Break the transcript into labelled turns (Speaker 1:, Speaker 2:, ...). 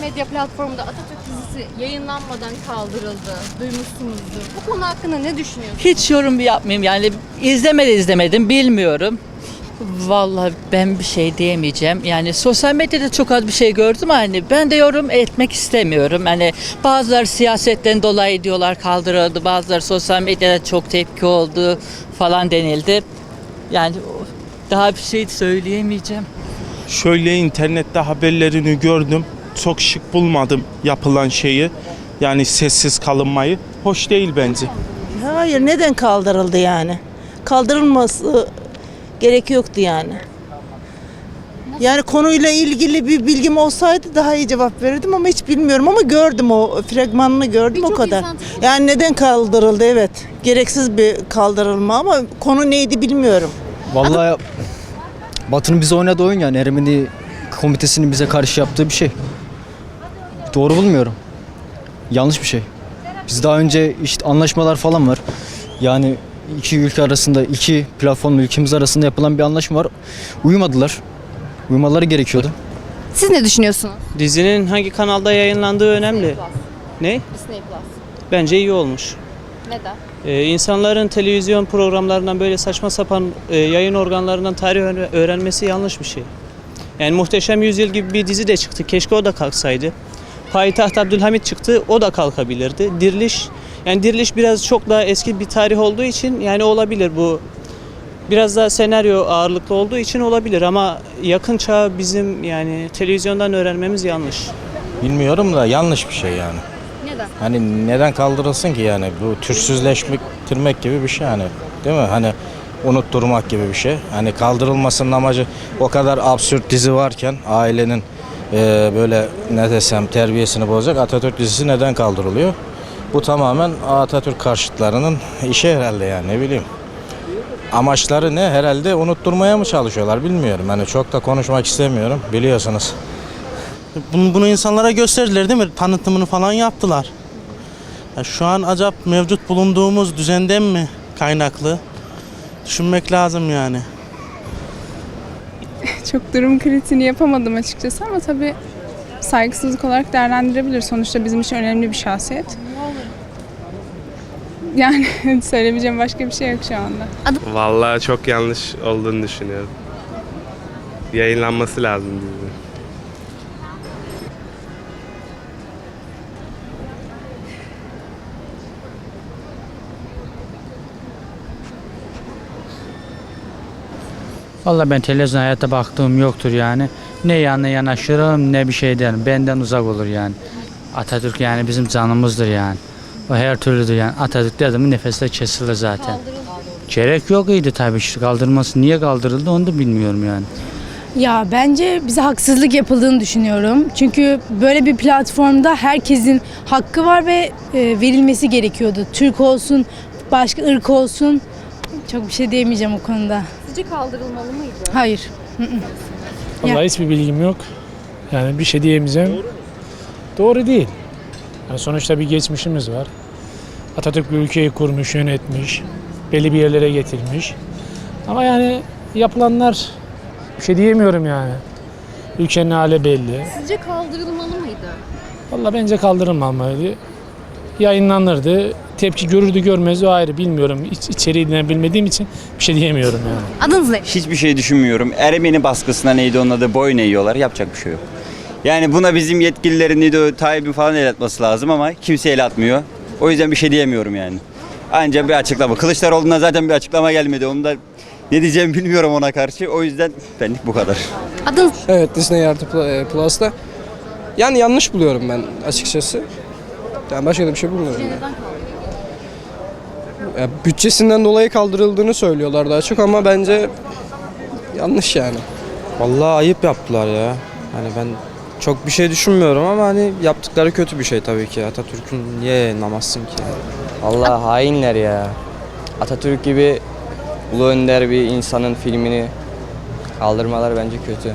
Speaker 1: medya platformunda Atatürk dizisi yayınlanmadan kaldırıldı. Duymuşsunuzdur. Bu konu hakkında ne düşünüyorsunuz?
Speaker 2: Hiç yorum yapmayayım yani izlemedi izlemedim bilmiyorum. Vallahi ben bir şey diyemeyeceğim. Yani sosyal medyada çok az bir şey gördüm hani ben de yorum etmek istemiyorum. Hani bazıları siyasetten dolayı diyorlar kaldırıldı. Bazıları sosyal medyada çok tepki oldu falan denildi. Yani daha bir şey söyleyemeyeceğim.
Speaker 3: Şöyle internette haberlerini gördüm. Çok şık bulmadım yapılan şeyi. Yani sessiz kalınmayı. Hoş değil bence.
Speaker 4: Hayır neden kaldırıldı yani? Kaldırılması gerek yoktu yani. Yani konuyla ilgili bir bilgim olsaydı daha iyi cevap verirdim ama hiç bilmiyorum ama gördüm o fragmanını gördüm o
Speaker 1: Birçok
Speaker 4: kadar.
Speaker 1: insan
Speaker 4: Yani neden kaldırıldı evet. Gereksiz bir kaldırılma ama konu neydi bilmiyorum.
Speaker 5: Vallahi Batı'nın bize oynadığı oyun yani Ermeni komitesinin bize karşı yaptığı bir şey. Doğru bulmuyorum. Yanlış bir şey. Biz daha önce işte anlaşmalar falan var. Yani iki ülke arasında, iki platform ülkemiz arasında yapılan bir anlaşma var. Uyumadılar. Uyumaları gerekiyordu.
Speaker 1: Siz ne düşünüyorsunuz?
Speaker 6: Dizinin hangi kanalda yayınlandığı önemli. Ne?
Speaker 1: Disney Plus.
Speaker 6: Bence iyi olmuş.
Speaker 1: Neden?
Speaker 6: Ee, insanların televizyon programlarından böyle saçma sapan e, yayın organlarından tarih öğre- öğrenmesi yanlış bir şey. Yani Muhteşem Yüzyıl gibi bir dizi de çıktı. Keşke o da kalksaydı. Payitaht Abdülhamit çıktı. O da kalkabilirdi. Diriliş yani Diriliş biraz çok daha eski bir tarih olduğu için yani olabilir bu. Biraz daha senaryo ağırlıklı olduğu için olabilir ama yakın çağ bizim yani televizyondan öğrenmemiz yanlış.
Speaker 7: Bilmiyorum da yanlış bir şey yani.
Speaker 1: Neden?
Speaker 7: Hani neden kaldırılsın ki yani bu türsüzleştirmek gibi bir şey hani değil mi? Hani unutturmak gibi bir şey. Hani kaldırılmasının amacı o kadar absürt dizi varken ailenin eee, böyle ne desem terbiyesini bozacak Atatürk dizisi neden kaldırılıyor? Bu tamamen Atatürk karşıtlarının işi herhalde yani ne bileyim. Amaçları ne? Herhalde unutturmaya mı çalışıyorlar bilmiyorum. Hani çok da konuşmak istemiyorum biliyorsunuz.
Speaker 8: Bunu, bunu insanlara gösterdiler değil mi? Tanıtımını falan yaptılar. Ya şu an acaba mevcut bulunduğumuz düzenden mi kaynaklı? Düşünmek lazım yani.
Speaker 9: Çok durum kritiğini yapamadım açıkçası ama tabii saygısızlık olarak değerlendirebilir. Sonuçta bizim için önemli bir şahsiyet. Yani söyleyebileceğim başka bir şey yok şu anda.
Speaker 10: Vallahi çok yanlış olduğunu düşünüyorum. Yayınlanması lazım dizi.
Speaker 11: Vallahi ben televizyon hayata baktığım yoktur yani. Ne yanına yanaşırım ne bir şey derim. Benden uzak olur yani. Atatürk yani bizim canımızdır yani. O her türlüdür yani. Atatürk dedim mi nefesler kesilir zaten. Gerek yok idi tabii işte kaldırması. Niye kaldırıldı onu da bilmiyorum yani.
Speaker 12: Ya bence bize haksızlık yapıldığını düşünüyorum. Çünkü böyle bir platformda herkesin hakkı var ve e, verilmesi gerekiyordu. Türk olsun, başka ırk olsun. Çok bir şey diyemeyeceğim o konuda.
Speaker 1: Sizce kaldırılmalı mıydı?
Speaker 12: Hayır.
Speaker 11: Vallahi hiçbir bilgim yok. Yani bir şey diyemeyeceğim. Doğru, değil. Yani sonuçta bir geçmişimiz var. Atatürk bir ülkeyi kurmuş, yönetmiş. Belli bir yerlere getirmiş. Ama yani yapılanlar bir şey diyemiyorum yani. Ülkenin hali belli.
Speaker 1: Sizce kaldırılmalı mıydı?
Speaker 11: Vallahi bence kaldırılmamalıydı. Yayınlanırdı. Tepki görürdü görmez o ayrı bilmiyorum. İç, içeriğinden bilmediğim için bir şey diyemiyorum yani.
Speaker 1: Adınız ne?
Speaker 13: Hiçbir şey düşünmüyorum. Ermeni baskısına neydi onun adı boyun eğiyorlar. Yapacak bir şey yok. Yani buna bizim yetkililerin neydi o Tayyip'in falan el atması lazım ama kimse el atmıyor. O yüzden bir şey diyemiyorum yani. Ancak bir açıklama. Kılıçdaroğlu'ndan zaten bir açıklama gelmedi. Onu da ne diyeceğimi bilmiyorum ona karşı. O yüzden benlik bu kadar.
Speaker 1: Adınız
Speaker 5: Evet Disney Artı Plus'ta. Yani yanlış buluyorum ben açıkçası. Yani başka da bir şey bulmuyorum.
Speaker 1: kaldırıldı?
Speaker 5: Ya, bütçesinden dolayı kaldırıldığını söylüyorlar daha çok ama bence yanlış yani.
Speaker 7: Vallahi ayıp yaptılar ya. Hani ben çok bir şey düşünmüyorum ama hani yaptıkları kötü bir şey tabii ki. Atatürk'ün niye yayınlamazsın ki?
Speaker 5: Allah hainler ya. Atatürk gibi ulu önder bir insanın filmini kaldırmalar bence kötü.